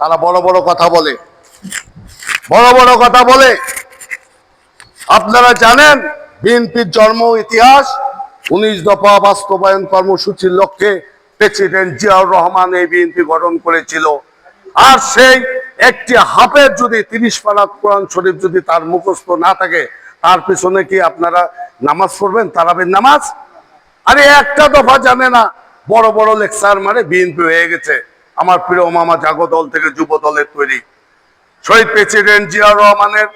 তারা বড় বড় কথা বলে। বড় বড় কথা বলে। আপনারা জানেন, বিএনপির জন্ম ইতিহাস, উনিশ দফা বাস্তবায়ন কর্মসূচির লক্ষ্যে প্রেসিডেন্ট জিয়াউর রহমান এই বিএনপি গঠন করেছিল। আর সেই একটি হাফের যদি তিরিশ পারা কোরআন শরীফ যদি তার মুখস্থ না থাকে, তার পিছনে কি আপনারা নামাজ পড়বেন, তারাবের নামাজ? আরে একটা দফা জানে না, বড় বড় লেকচার মানে বিএনপি হয়ে গেছে। আমার প্রিয় মামা জাগো দল থেকে যুব দলের তৈরি। শহীদ প্রেসিডেন্ট জিয়া রহমানের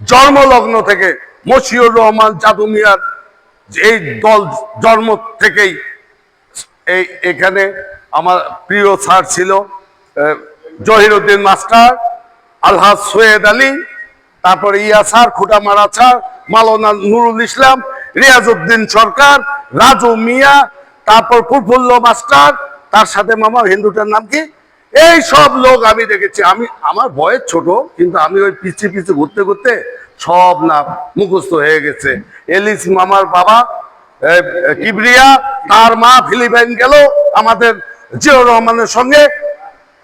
জন্মলগ্ন থেকে মশিউর রহমান, জাদু মিয়ার এই দল জন্ম থেকেই এই এখানে আমার প্রিয় স্যার ছিল জহিরুদ্দিন মাস্টার, আলহাজ সৈয়দ আলী, তারপরে ইয়া স্যার, খুঁটামারা স্যার মালানা নুরুল ইসলাম, রিয়াজউদ্দিন সরকার, রাজু মিয়া, তারপর প্রফুল্ল মাস্টার তার সাথে মামা হিন্দুটার নাম কি? এই সব লোক আমি দেখেছি। আমি, আমার বয়স ছোট, কিন্তু আমি ওই পিছিয়ে পিছিয়ে ঘুরতে ঘুরতে সব নাম মুখস্থ হয়ে গেছে। এলিস মামার বাবা কিবরিয়া, তার মা ফিলিপাইন গেল আমাদের জিয়াউর রহমানের সঙ্গে।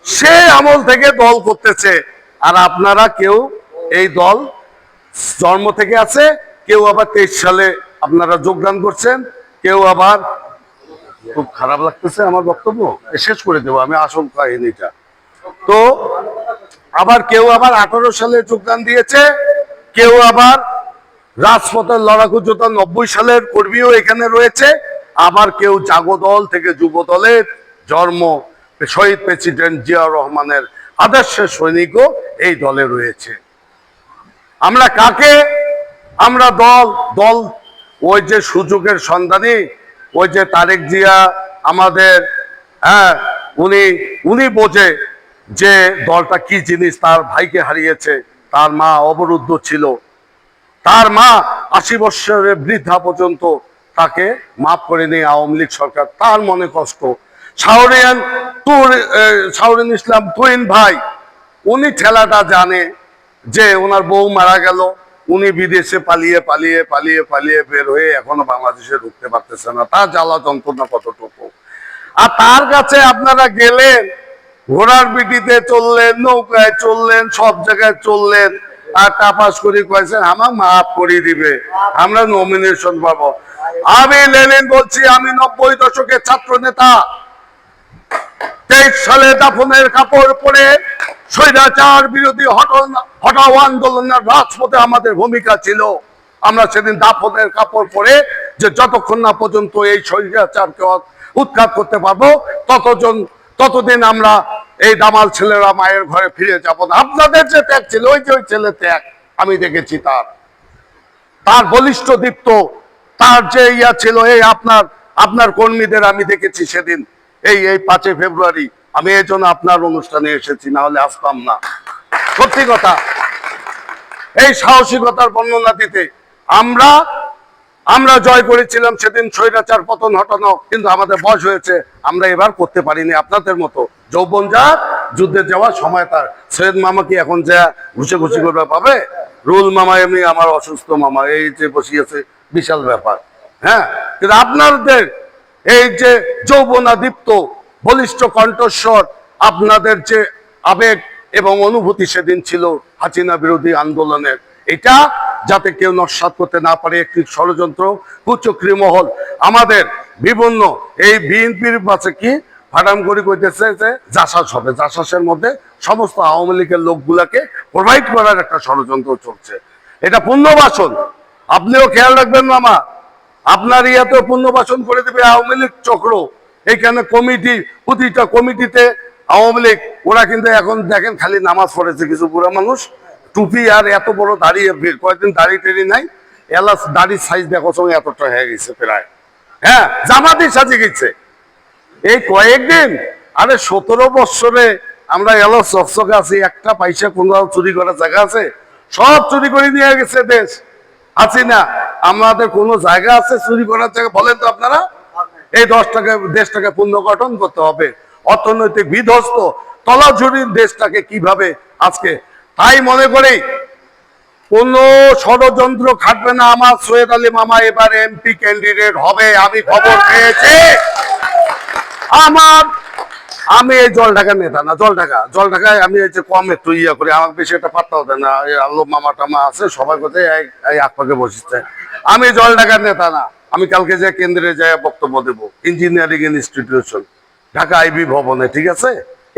সে আমল থেকে দল করতেছে। আর আপনারা কেউ এই দল জন্ম থেকে আছে, কেউ আবার তেইশ সালে আপনারা যোগদান করছেন, কেউ আবার খুব খারাপ লাগতেছে আমার বক্তব্য। শেষ করে দেবো, আমি আসল কাহিনীটা তো আবার কেউ আবার আঠারো সালে যোগদান দিয়েছে, কেউ আবার রাজপথের লড়াকু যোদ্ধা নব্বই সালের কর্মীও এখানে রয়েছে, আবার কেউ জাগদল থেকে যুব দলের জন্ম শহীদ প্রেসিডেন্ট জিয়াউর রহমানের আদর্শের সৈনিকও এই দলে রয়েছে। আমরা কাকে? আমরা দল দল, ওই যে সুযোগের সন্ধানী ওই যে তারেক জিয়া আমাদের হ্যাঁ উনি উনি বোঝে যে দলটা কি জিনিস তার ভাইকে হারিয়েছে, তার মা অবরুদ্ধ ছিল। তার মা আশি বৎসরের বৃদ্ধা পর্যন্ত তাকে মাফ করেনি আওয়ামী লীগ সরকার, তার মনে কষ্ট। শাহরিয়ান তুর শাহরিন ইসলাম তুইন ভাই, উনি ঠেলাটা জানে যে ওনার বউ মারা গেল। উনি বিদেশে পালিয়ে পালিয়ে পালিয়ে পালিয়ে বের হয়ে এখনও বাংলাদেশে ঢুকতে পারতেছে না। তার জ্বালা যন্ত্রণা কতটুকু? আর তার কাছে আপনারা গেলেন, ঘোড়ার পিটিতে চললেন, নৌকায় চললেন, সব জায়গায় চললেন, আর তাপাস করে কয়েছেন আমার মাফ করে দিবে, আমরা নমিনেশন পাবো। আমি লেনিন বলছি, আমি নব্বই দশকের ছাত্র নেতা। তেইশ সালে দাফনের কাপড় পরে স্বৈরাচার বিরোধী হটাও আন্দোলনের রাজপথে আমাদের ভূমিকা ছিল। আমরা সেদিন দাপদের কাপড় পরে যে যতক্ষণ না পর্যন্ত এই স্বৈরাচারকে উৎখাত করতে পারব, ততজন ততদিন আমরা এই দামাল ছেলেরা মায়ের ঘরে ফিরে যাব না। আপনাদের যে ত্যাগ ছিল, ওই যে ওই ছেলে ত্যাগ আমি দেখেছি তার। তার বলিষ্ঠ দীপ্ত, তার যে ইয়া ছিল, এই আপনার আপনার কর্মীদের আমি দেখেছি সেদিন। এই এই পাঁচই ফেব্রুয়ারি আমি এই জন্য আপনার অনুষ্ঠানে এসেছি না হলে আসতাম না। সত্যি কথা, এই সাহসিকতার বর্ণনা দিতে আমরা আমরা জয় করেছিলাম সেদিন স্বৈরাচার পতন হটানো কিন্তু আমাদের বয়স হয়েছে, আমরা এবার করতে পারিনি। আপনাদের মতো যৌবন যা যুদ্ধে যাওয়ার সময় তার। সৈয়দ মামা কি এখন যা ঘুষে ঘুষি করবে পাবে? রুল মামা এমনি আমার অসুস্থ মামা, এই যে বসিয়েছে, বিশাল ব্যাপার। হ্যাঁ কিন্তু আপনাদের এই যে যৌবনা দীপ্ত বলিষ্ঠ কণ্ঠস্বর, আপনাদের যে আবেগ এবং অনুভূতি সেদিন ছিল হাসিনা বিরোধী আন্দোলনের। এটা যাতে কেউ নস্বাত করতে না পারে একটি ষড়যন্ত্র, কুচক্রী মহল। আমাদের বিভিন্ন এই বিএনপির পাশে কি ফাটাম করে কইতেছে যে জাসাস হবে। জাসাসের মধ্যে সমস্ত আওয়ামী লীগের লোকগুলাকে প্রোভাইড করার একটা ষড়যন্ত্র চলছে। এটা পুণ্যবাসন আপনিও খেয়াল রাখবেন মামা, আপনার ইয়াতে পুণ্যবাসন করে দেবে আওয়ামী লীগ চক্র। এখানে কমিটি, প্রতিটা কমিটিতে আওয়ামী লীগ, ওরা কিন্তু এখন দেখেন খালি নামাজ পড়েছে কিছু বুড়া মানুষ। টুপি আর এত বড় দাড়ি কয়েকদিন দাড়ি টেরি নাই। এলাস দাড়ির সাইজ দেখো সঙ্গে এতটা হয়ে গেছে প্রায়। হ্যাঁ জামাতি সাজে গেছে। এই কয়েকদিন, আরে সতেরো বৎসরে আমরা এলো চকচকে আছি, একটা পয়সা কোনো চুরি করার জায়গা আছে? সব চুরি করে নিয়ে গেছে দেশ। আছি না, আমাদের কোনো জায়গা আছে চুরি করার জায়গা বলেন তো আপনারা? এই দশটাকে, দেশটাকে পুনর্গঠন করতে হবে। অর্থনৈতিক বিধ্বস্ত, তলাঝুরির দেশটাকে কীভাবে আজকে? তাই মনে করি কোন ষড়যন্ত্র খাটবে না আমার সৈয়দ আলী মামা, এবার এমপি ক্যান্ডিডেট হবে, আমি খবর পেয়েছি। আমার, আমি এই জল ঢাকার নেতা না জল ঢাকা জল ঢাকায় আমি এই যে কম একটু ইয়া করি, আমাকে বেশি একটা পাত্তাও দেয় না। আল্লো মামা টামা আছে, সবাই কোথায় এই আকপাকে বসেছে আমি জল ঢাকার নেতা না। আমি কালকে যে কেন্দ্রে যাই বক্তব্য দেব ইঞ্জিনিয়ারিং ইনস্টিটিউশন ঢাকা আইবি ভবনে, ঠিক আছে?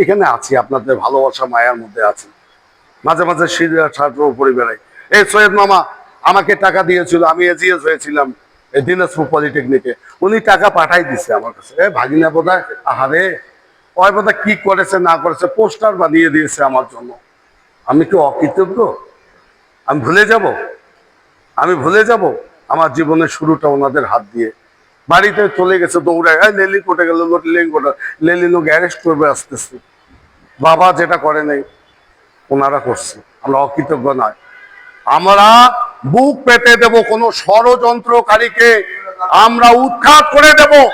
এখানে আছি, আপনাদের ভালোবাসা মায়ার মধ্যে আছি। মাঝে মাঝে ছাত্র উপরে বেড়াই। এই সৈয়দ মামা, আমাকে টাকা দিয়েছিল, আমি এজিএস হয়েছিলাম দিনাজপুর পলিটেকনিকে। উনি টাকা পাঠাই দিছে আমার কাছে। এ ভাগিনা বোধহয় আহারে, ওই বোধহয় কি করেছে, না করেছে, পোস্টার বানিয়ে দিয়েছে আমার জন্য। আমি কি অকৃতজ্ঞ? আমি ভুলে যাব? আমি ভুলে যাব? আমার জীবনের শুরুটা ওনাদের হাত দিয়ে। বাড়িতে চলে গেছে, দৌড়ায় লেলি কোটে গেল লেলিন কোটে লেলিনো গ্যারেজ করবে, আসতেছে। বাবা যেটা করে নাই, ওনারা করছে। আমরা অকৃতজ্ঞ নয়। আমরা বুক পেতে দেব কোন ষড়যন্ত্রকারীকে। আমরা উৎখাত করে দেব।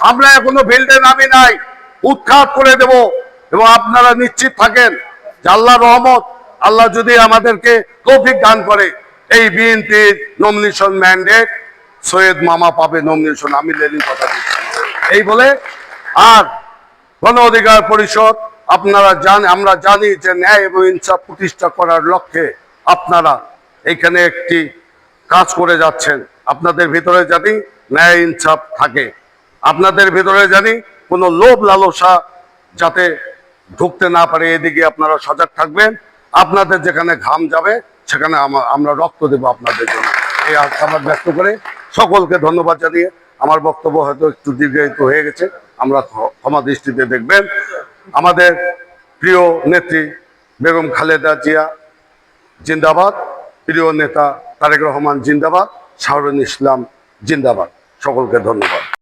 আমরা এখনও ফিল্ডে নামি নাই। উৎখাত করে দেব। এবং আপনারা নিশ্চিত থাকেন যে আল্লাহ রহমত, আল্লাহ যদি আমাদেরকে তৌফিক দান করে। এই বিএনপির নমিনেশন ম্যান্ডেট সৈয়দ মামা পাবে নমিনেশন আমি লেলিন কথা দিচ্ছি। এই বলে, আর গণ অধিকার পরিষদ, আপনারা জান, আমরা জানি যে ন্যায় এবং ইনসাফ প্রতিষ্ঠা করার লক্ষ্যে আপনারা এখানে একটি কাজ করে যাচ্ছেন। আপনাদের ভিতরে জানি ন্যায়, ইনসাফ থাকে। আপনাদের ভিতরে জানি কোনো লোভ লালসা যাতে ঢুকতে না পারে, এদিকে আপনারা সজাগ থাকবেন। আপনাদের যেখানে ঘাম যাবে সেখানে আমা- আমরা রক্ত দেব আপনাদের জন্য। এই আশাবাদ ব্যক্ত করে সকলকে ধন্যবাদ জানিয়ে আমার বক্তব্য হয়তো একটু দীর্ঘায়িত হয়ে গেছে। আমরা ক্ষ- ক্ষমা দৃষ্টিতে দেখবেন। আমাদের প্রিয় নেত্রী বেগম খালেদা জিয়া জিন্দাবাদ, প্রিয় নেতা তারেক রহমান জিন্দাবাদ শাহরুন ইসলাম জিন্দাবাদ। সকলকে ধন্যবাদ।